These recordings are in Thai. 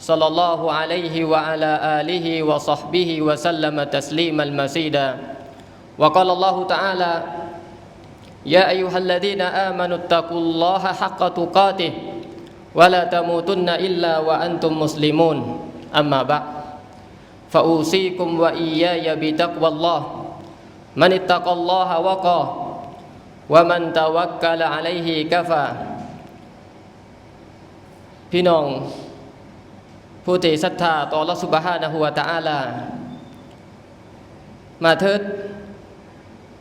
صلى الله عليه وعلى آله وصحبه وسلم تسليما مزيدا وقال الله تعالى يا أيها الذين آمنوا اتقوا الله حق تقاته ولا تموتن إلا وأنتم مسلمون أما بعد فأوصيكم وإياي بتقوى الله من اتقى الله وقاه ومن توكل عليه كفى พี่น้อง ผู้ที่ศรัทธาต่อรัสุบฮานะฮูวะตะอาลา มาเถิด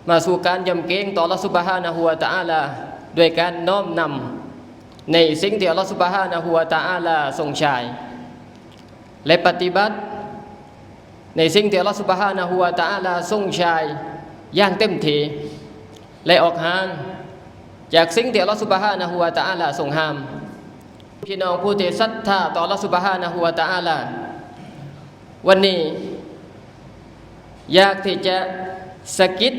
มาสู่การยำเกรงต่อรัสุบฮานะฮูวะตะอาลาด้วยการน้อมนำในสิ่งที่อัลลอฮฺสุบฮานะฮูวะตะอาลาทรงใช้และปฏิบัติ ในสิ่งที่อัลลอฮฺสุบฮานะฮูวะตะอาลาทรงใช้อย่างเต็มที่และออกห่างจากสิ่งที่อัลลอฮฺสุบฮานะฮูวะตะอาลาทรงห้าม พี่น้องผู้ที่ศรัทธาต่อลลอฮฺสุบฮานะฮูวตะอาลาวันนี้ อยากที่จะสะกิด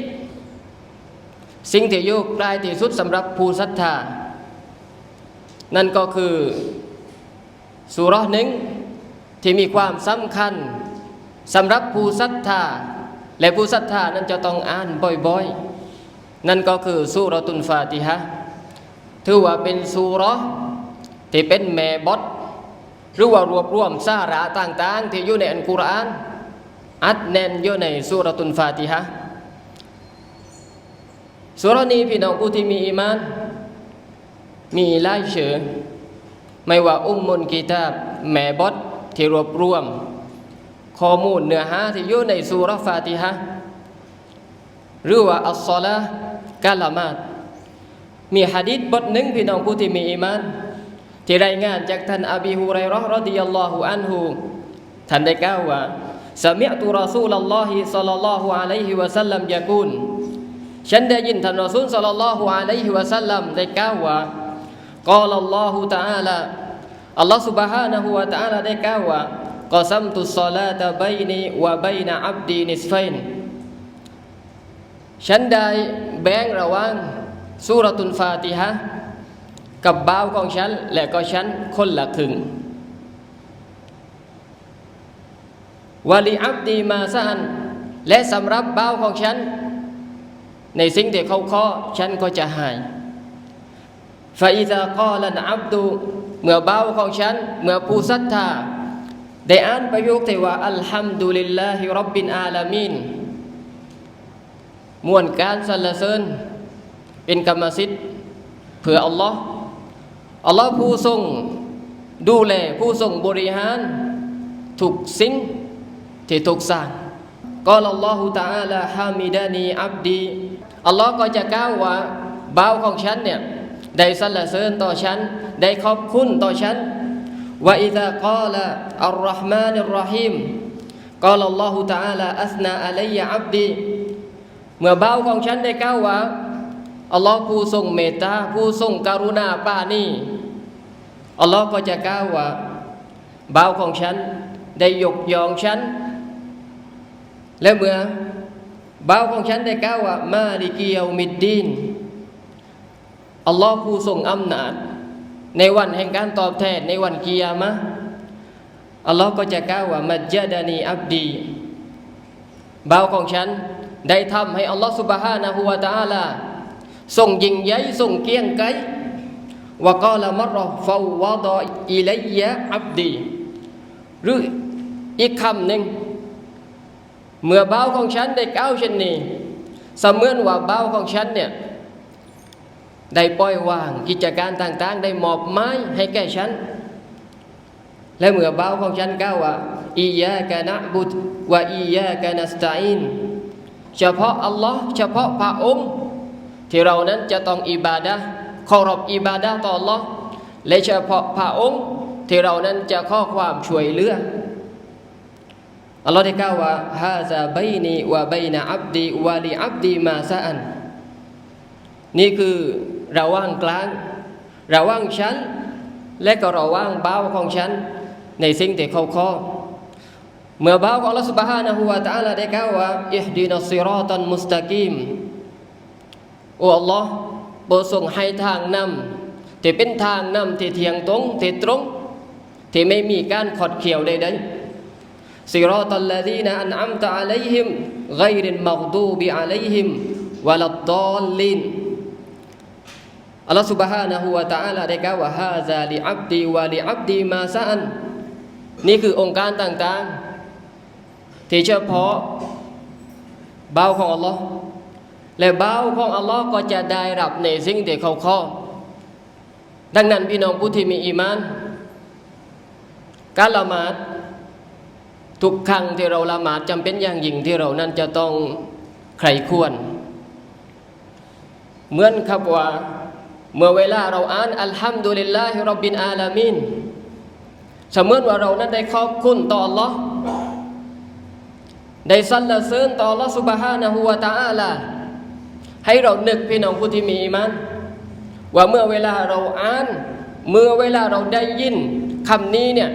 สิ่งที่อยู่ใกล้ที่สุดสำหรับผู้ศรัทธา นั่นก็คือสุราะห์หนึ่งที่มีความสำคัญสำหรับผู้ศรัทธา และผู้ศรัทธานั้นจะต้องอ่านบ่อยๆ นั่นก็คือสุราตุนฟาติฮะถือว่าเป็นสุรห์ ที่เป็นแม่บทหรือว่ารวบรวมสาระต่างๆ ที่อยู่ในอัลกุรอาน อัดแน่นอยู่ในสุรตุนฟาติฮะสุรนี้พี่น้องผู้ที่มีอีมาน มีหลายชื่อไม่ว่าอุมมุนกีตาบแม่บทที่รวบรวม ข้อมูลเนื้อหาที่อยู่ในสุราะห์ฟาติฮะหรือว่าอัลซอลากาละมาดมีหะดีษบทหนึ่งพี่น้องผู้ที่มีอีมาน ที่รายงานจากท่านอบีฮุไรเราะห์รดิยัลลอฮุอันฮุท่านได้กล่าวว่าสมิอตุรอซูลัลลอฮิศ็อลลัลลอฮุอะลัยฮิวะซัลลัมยะกูลฉันได้ยินท่านรอซูลศ็อลลัลลอฮุอะลัยฮิวะซัลลัมได้กล่าวว่ากอลัลลอฮุตะอาลาอัลลอฮ์ سبحانه และ تعالى ได้กล่าวว่ากอซัมตุสศอลาตะบัยนีวะบัยนะอับดีนิสฟัยนฉันได้แบ่งระหว่างซูเราะตุนฟาติฮะห์ กับบ่าวของฉัน และก็ฉันคนละครึ่งวาลีอับดีมาซานและสำหรับบ่าวของฉัน ในสิ่งที่เขาขอฉันก็จะให้ฟาอิซากอลันอับดูเมื่อบ่าวของฉัน เมื่อผู้ศรัทธาได้อ่านประโยคที่ว่าอัลฮัมดุลิลลาฮิรับบินอาลามีนมวลการสรรเสริญเป็นกรรมสิทธิ์เพื่ออัลลอฮ์ อัลลอฮ์ผู้ทรงดูแลผู้ทรงบริหาร ทุกสิ่งที่ถูกสร้างก็อัลลอฮฺตาอาลาฮามิดานีอับดีอัลลอฮ์ก็จะกล่าวว่าบ่าวของฉันเนี่ยได้สรรเสริญต่อฉัน ได้ขอบคุณต่อฉันว่าอิซากาลอัลรห์มานิรรหีมกล่าวอัลลอฮฺตาอาลาอัสนาอะลัยอับดีเมื่อบ่าวของฉันได้กล่าวว่า อัลลอฮ์ผู้ทรงเมตตาผู้ทรงกรุณาป้านี่อัลลอฮ์ก็จะกล่าวว่าบ่าวของฉัน ได้ยกยองฉัน และเมื่อบ่าวของฉันได้กล่าวว่า มาลิกิยามิดดีนอัลลอฮ์ผู้ทรงอำนาจ ในวันแห่งการตอบแทนในวันกิยามะอัลลอฮ์ก็จะกล่าวว่ามัจจดานีอับดีบ่าวของฉัน ได้ทำให้อัลลอฮ์สุบฮานะฮูวะตะอาลา ส่งยิงใหญ่ส่งเกียงไกว่ากาละมรฟาวะดออิลัยยะอับดีหรืออีกคำหนึ่งเมื่อบ่าวของฉันได้ก้าวเช่นนี้เสมือนว่าบ่าวของฉันเนี่ยได้ปล่อยวางกิจการต่างๆ ได้มอบไม้ให้แก่ฉัน และเมื่อบ่าวของฉันกล่าวว่าอียะกะนะบุตวะอียะกะนัสตาอินเฉพาะอัลลอฮ์เฉพาะพระองค์ ที่เรานั้นจะต้องอิบาดะเคารพอิบาดะต่อ Allah และเฉพาะพระองค์ที่เรานั้นจะข้อความช่วยเหลือ อัลลอฮ์ได้กล่าวว่าฮาซาบัยนีวะบัยนะอับดีวะลีอับดีมาซาอัน นี่คือระหว่างกลาง ระหว่างฉัน และก็ระหว่างบ่าวของฉัน ในสิ่งที่เขาขอเมื่อบ่าวของอัลลอฮ์ سبحانه และ تعالى ได้กล่าวว่าอิฮดีนัสซิรอตันมุสตะกีม โอ้อัลลอฮ์โปรดทรงให้ทางนำที่เป็นทางนำที่เที่ยงตรงที่ตรง ที่ไม่มีการขดเขียวใดๆ صراط الذين أنعمت عليهم غير المغضوب عليهم ولا الضالين อัลลอฮฺ سبحانه และ تعالى ได้กล่าวว่าฮาซาลิอับดีวะลิอับดีมาซาอัน นี่คือองค์การต่างๆ ที่เฉพาะเบาของอัลลอฮ์ และเบ้าของอัลลอฮ์ก็จะได้รับในสิ่งที่เขาขอดังนั้นพี่น้องผู้ที่มีอีมาน การละหมาดทุกครั้งที่เราละหมาดจำเป็นอย่างยิ่งที่เรานั้นจะต้องใครควร เหมือนครับว่า เมื่อเวลาเราอ่านอัลฮัมดุลิลลาฮิรับบินอาลามินเสมือนว่าเรานั้นได้ขอบคุณต่อ Allah ได้สรรเสริญต่อ Allah subhanahu wa ta'ala ให้เรานึกพี่น้องผู้ที่มีอีมานว่าเมื่อเวลาเราอ่าน เมื่อเวลาเราได้ยินคำนี้เนี่ย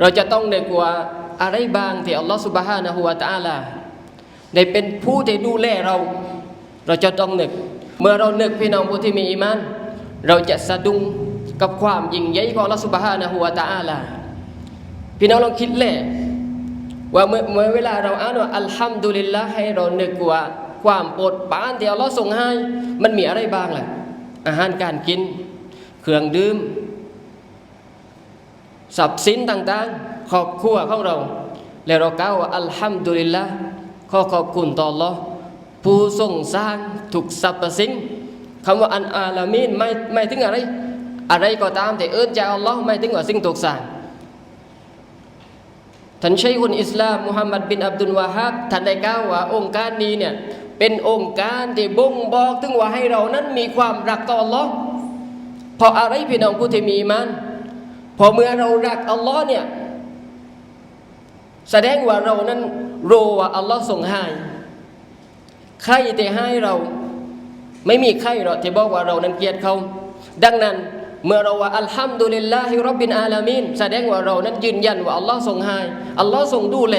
เราจะต้องนึกว่าอะไรบางที่อัลลอฮฺสุบฮานะฮูวาตาลาได้เป็นผู้ที่ดูแลเรา เราจะต้องนึก เมื่อเรานึกพี่น้องผู้ที่มีอีมานเราจะสะดุ้งกับความยิ่งใหญ่ของอัลลอฮฺสุบฮานะฮูวาตาลาพี่น้องลองคิดแหละว่าเมื่อเมื่อเวลาเราอ่านว่าอัลฮัมดุลิลละให้เรานึกว่า ความโปรดปานที่อัลลอฮฺทรงให้ มันมีอะไรบ้างล่ะ อาหารการกิน เครื่องดื่มทรัพย์สินต่างๆ ครอบครัวของเรา แล้วเรากล่าวว่าอัลฮัมดุลิลละขอขอบคุณต่อ Allah ผู้ทรงสร้างทุกสรรพสิ่งคำว่าอันอาลามีนไม่ไม่ถึงอะไร อะไรก็ตามแต่เอิ้นจากอัลลอฮ์ไม่ถึงว่าสิ่งถูกสร้างท่านชัยคุณอิสลามมุฮัมมัดบินอับดุลวาฮับท่านได้กล่าวว่าองค์การนี้เนี่ย เป็นองค์การที่บ่งบอกถึงว่าให้เรานั้นมีความรักต่อ Allah เพราะอะไรพี่น้องผู้ที่มีมันพอเมื่อเรารักอัลลอฮ์เนี่ยแสดงว่าเรานั้นรู้ว่าอัลลอฮ์ทรงให้ใครที่ให้เราไม่มีใครหรอกที่บอกว่าเรานั้นเกลียดเขา ดังนั้นเมื่อเราว่าอัลฮัมดุลิลลาฮิรับบินอาลามีนแสดงว่าเรานั้นยืนยันว่าอัลลอฮ์ทรงให้อัลลอฮ์ทรงดูแล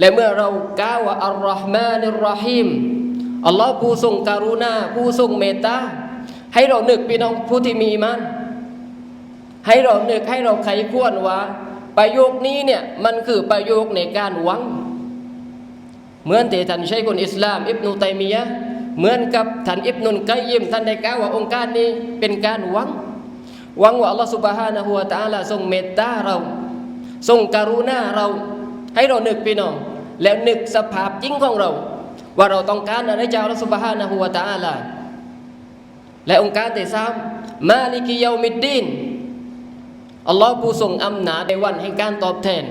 และเมื่อเรากล่าวว่าอัลลอฮ์มานิรรฮีมอัลลอฮ์ผู้ทรงกรุณา ผู้ทรงเมตตาให้เรานึกพี่น้องผู้ที่มีมัน ให้เรานึกให้เราไขควรว่า ประโยคนี้เนี่ยมันคือประโยคในการหวัง เหมือนที่ท่านชัยคนอิสลาม อิบนุตัยมียะเหมือนกับท่านอิบนุนกัยยิมท่านได้กล่าวว่าองค์การนี้เป็นการหวังหวังว่าอัลลอฮฺสุบฮานะฮูวะตะอาลาทรงเมตตาเรา ทรงกรุณาเรา ให้เรานึกพี่น้อง แล้วนึกสภาพจริงของเรา ว่าเราต้องการอะไรจากอัลลอฮฺสุบฮานะฮูวะตาลาและองค์การที่สามมาลิกิยามิดดีนอัลลอฮ์ผู้ทรงอำนาจในวันแห่งการตอบแทน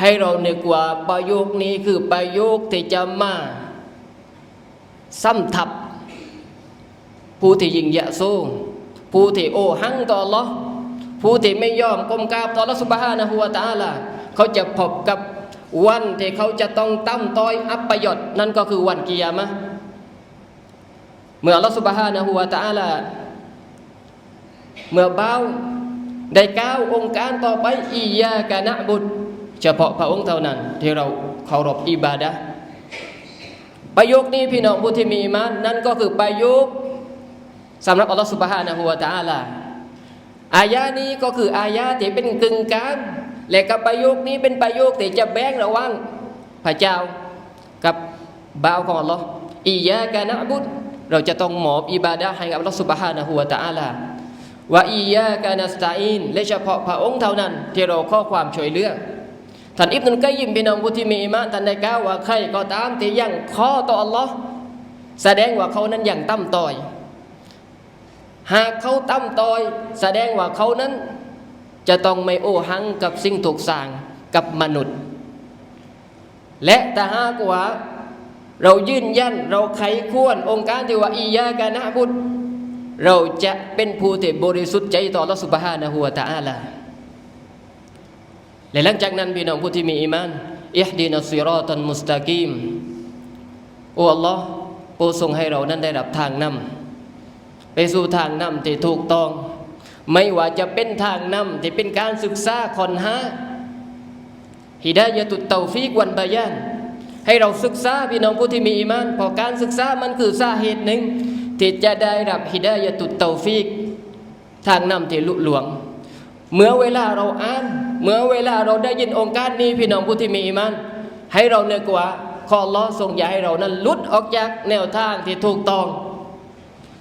ให้เรานึกว่าประโยคนี้คือประโยคที่จะมาซ้ำทับ ผู้ที่ยิงยะโซผู้ที่โอหังต่อ Allah ผู้ที่ไม่ยอมก้มกราบต่อ Allah สุบฮานะฮูวะตาลาเขาจะพบกับ วันที่เขาจะต้องตั้มต้อยอัปยศนั่นก็คือวันกิยามะเมื่อ Allah สุบฮานะฮูวะตะอาลาเมื่อเบาได้ก้าวองค์การต่อไปอียากะนะบุตเฉพาะพระองค์เท่านั้น ที่เราเคารพอิบาดะประโยคนี้พี่น้องผู้ที่มีอีมานนั่นก็คือประโยคสำหรับอัลลอฮฺสุบฮานะฮูวะตะอาลาอายานี้ก็คืออายาที่เป็นกึ่งกลาง และกับประโยคนี้เป็นประโยคที่จะแบ่งระหว่างพระเจ้ากับบ่าวของอัลลอฮ์อียากะนะบุตเราจะต้องหมอบอิบาดะให้กับอัลลอฮฺสุบฮานะฮูวะตะอาลาว่าอียากานัสตาอินและเฉพาะพระองค์เท่านั้นที่เราข้อความช่วยเหลือท่านอิบนุกัยยิมพี่น้องผู้ที่มีอิมานท่านได้กล่าวว่าใครก็ตามที่ยังข้อต่ออัลลอฮ์แสดงว่าเขานั้นยังตั้มต่อย หากเขาตั้มต่อย แสดงว่าเขานั้น จะต้องไม่โอหังกับสิ่งถูกสร้างกับมนุษย์ และแต่หากว่า เรายืนยันเราไขควรองค์การที่ว่าอียากานะบุตเราจะเป็นผู้ที่บริสุทธิ์ใจต่อ Allah Subhanahu wa Ta'ala และหลังจากนั้นพี่น้องผู้ที่มีอีมานอิฮดีนัสซิรอตันมุสตากีมโอ้อัลลอฮ์โปรดทรงให้เรานั้นได้รับทางนำไปสู่ทางนำที่ถูกต้อง ไม่ว่าจะเป็นทางนำที่เป็นการศึกษาคอนหาฮิดายะตุตเตาฟีกวันบายาน ให้เราศึกษาพี่น้องผู้ที่มีอีมานเพอการศึกษามันคือสาเหตุหนึ่ง ที่จะได้รับฮิดายะตุตเตาฟีก ทางนำที่ลุหลวง เมื่อเวลาเราอ่าน เมื่อเวลาเราได้ยินองค์การนี้พี่น้องผู้ที่มีอีมาน ให้เราเนึกว่าขออัลลอทรงอย่าให้เรานั้นลุดออกจากแนวทางที่ถูกต้อง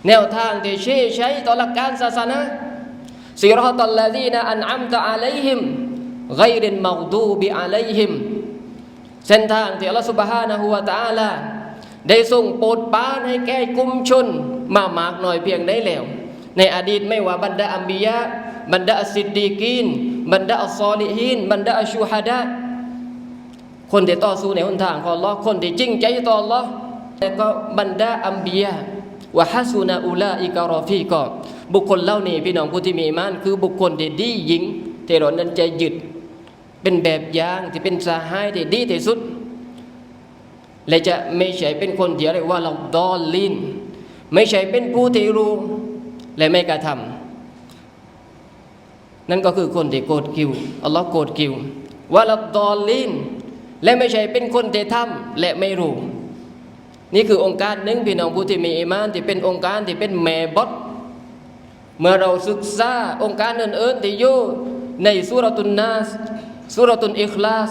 แนวทางที่ชี้ใช้ต่อหลักการศาสนา ซีรอตัลลาดีนะอันอัมตะอาลัยฮิมไกรินมาดูบิอาลัยฮิมเส้นทางที่อัลลอฮฺ سبحانه และ تعالى ได้ส่งโปรดปานให้แก่กลุ่มชน มามากหน่อยเพียงได้แล้ว ในอดีตไม่ว่าบรรดาอัมบียะบรรดาสิดดีกีนบรรดาอัลซอลิฮินบรรดาอัชูฮัดะคนที่ต่อสู้ในหนทางของลอคนที่จริงใจต่อลอฮ์แต่ก็บรรดาอัมบียะ วะฮัสุนาอุลาอิกะรอฟีก็บุคคลเล่านี้พี่น้องผู้ที่มีมาน คือบุคคลที่ดียิ่งที่เรานั้นจะยึดเป็นแบบอย่างที่เป็นสหายที่ดีที่สุด และจะไม่ใช่เป็นคนที่เรียกว่าเราดอลลินไม่ใช่เป็นผู้ที่รู้และไม่กระทำนั่นก็คือคนที่โกรธกิวอัลลอฮ์โกรธกิวว่าเราดอลลินและไม่ใช่เป็นคนที่ทำและไม่รู้ นี่คือองค์การหนึ่งพี่น้องผู้ที่มีอีมานที่เป็นองค์การที่เป็นแม่บดเมื่อเราศึกษาองค์การอื่นๆที่อยู่ในสุรตุนนาสสุรตุนอิคลาส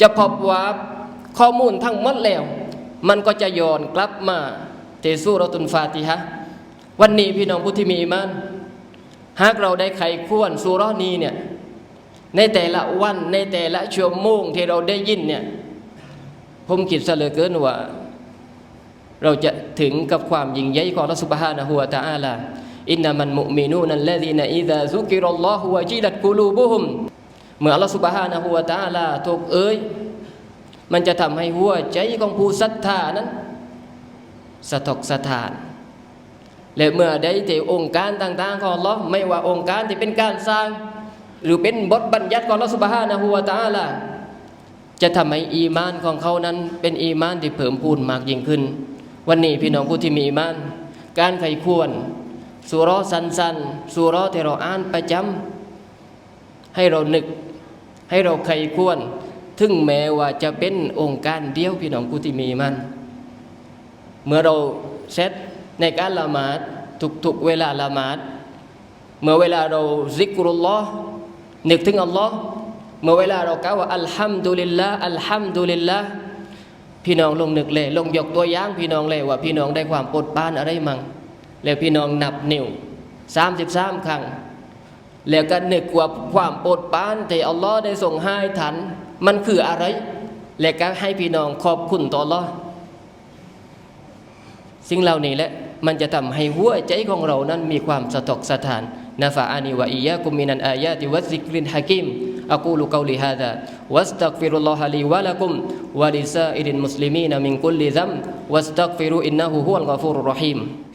จะพบว่าข้อมูลทั้งหมดแล้ว มันก็จะย้อนกลับมาที่สุรตุนฟาติฮะวันนี้พี่น้องผู้ที่มีอีมานหากเราได้ไขควรสุรนี้เนี่ยในแต่ละวันในแต่ละชั่วโมงที่เราได้ยินเนี่ยผมคิดซะเหลือเกินว่า เราจะถึงกับความยิ่งใหญ่ของอัลลอฮฺสุบฮานะฮูวะตะอาลาอินนามันมุมีนูนันละดีนอิดะซุกิรลลอฮฺวะจิลัดกูลูบุฮุมเมื่ออัลลอฮฺสุบฮานะฮูวะตะอาลาถูกเอ้ยมันจะทำให้หัวใจของผู้ศรัทธานั้นสะทกสะทาน และเมื่อไดที่องค์การต่าง ๆ ของเราไม่ว่าองค์การที่เป็นการสร้าง หรือเป็นบทบัญญัติของเราสุบฮานะฮูวาตาละจะทำให้อีมานของเขานั้นเป็นอีมานที่เพิ่มพูนมากยิ่งขึ้น วันนี้พี่น้องผู้ที่มีมาน การไขควรสุรอสันสันสุรอที่เราอ่านประจำให้เรานึก ให้เราไขควรถึงแม้ว่าจะเป็นองค์การเดียวพี่น้องผู้ที่มีอีมัน เมื่อเราเซตในการละหมาดทุกๆเวลาละหมาดเมื่อเวลาเราซิกรุลลอฮ์นึกถึงอัลลอฮ์เมื่อเวลาเรากล่าวว่าอัลฮัมดุลิลละอัลฮัมดุลิลละ พี่น้องลงนึกเลยลงยกตัวอย่างพี่น้องเลยว่าพี่น้องได้ความปวดปานอะไรมั่งแล้วพี่น้องนับนิ้วสามสิบสามครั้งแล้วก็นึกว่าความปวดปานที่อัลลอฮ์ได้ส่งให้ทันมันคืออะไร แล้วก็ให้พี่น้องขอบคุณต่ออัลลอฮ์สิ่งเหล่านี้แหละมันจะทำให้หัวใจของเรานั้นมีความสะทกสะท้านนะฟะอานีวะอียะกุมินันอายาติวัซิกรินฮะกิม أقول قولي هذا. واستغفر الله لي ولكم ولسائر المسلمين من كل ذنب. واستغفروا إنه هو الغفور الرحيم.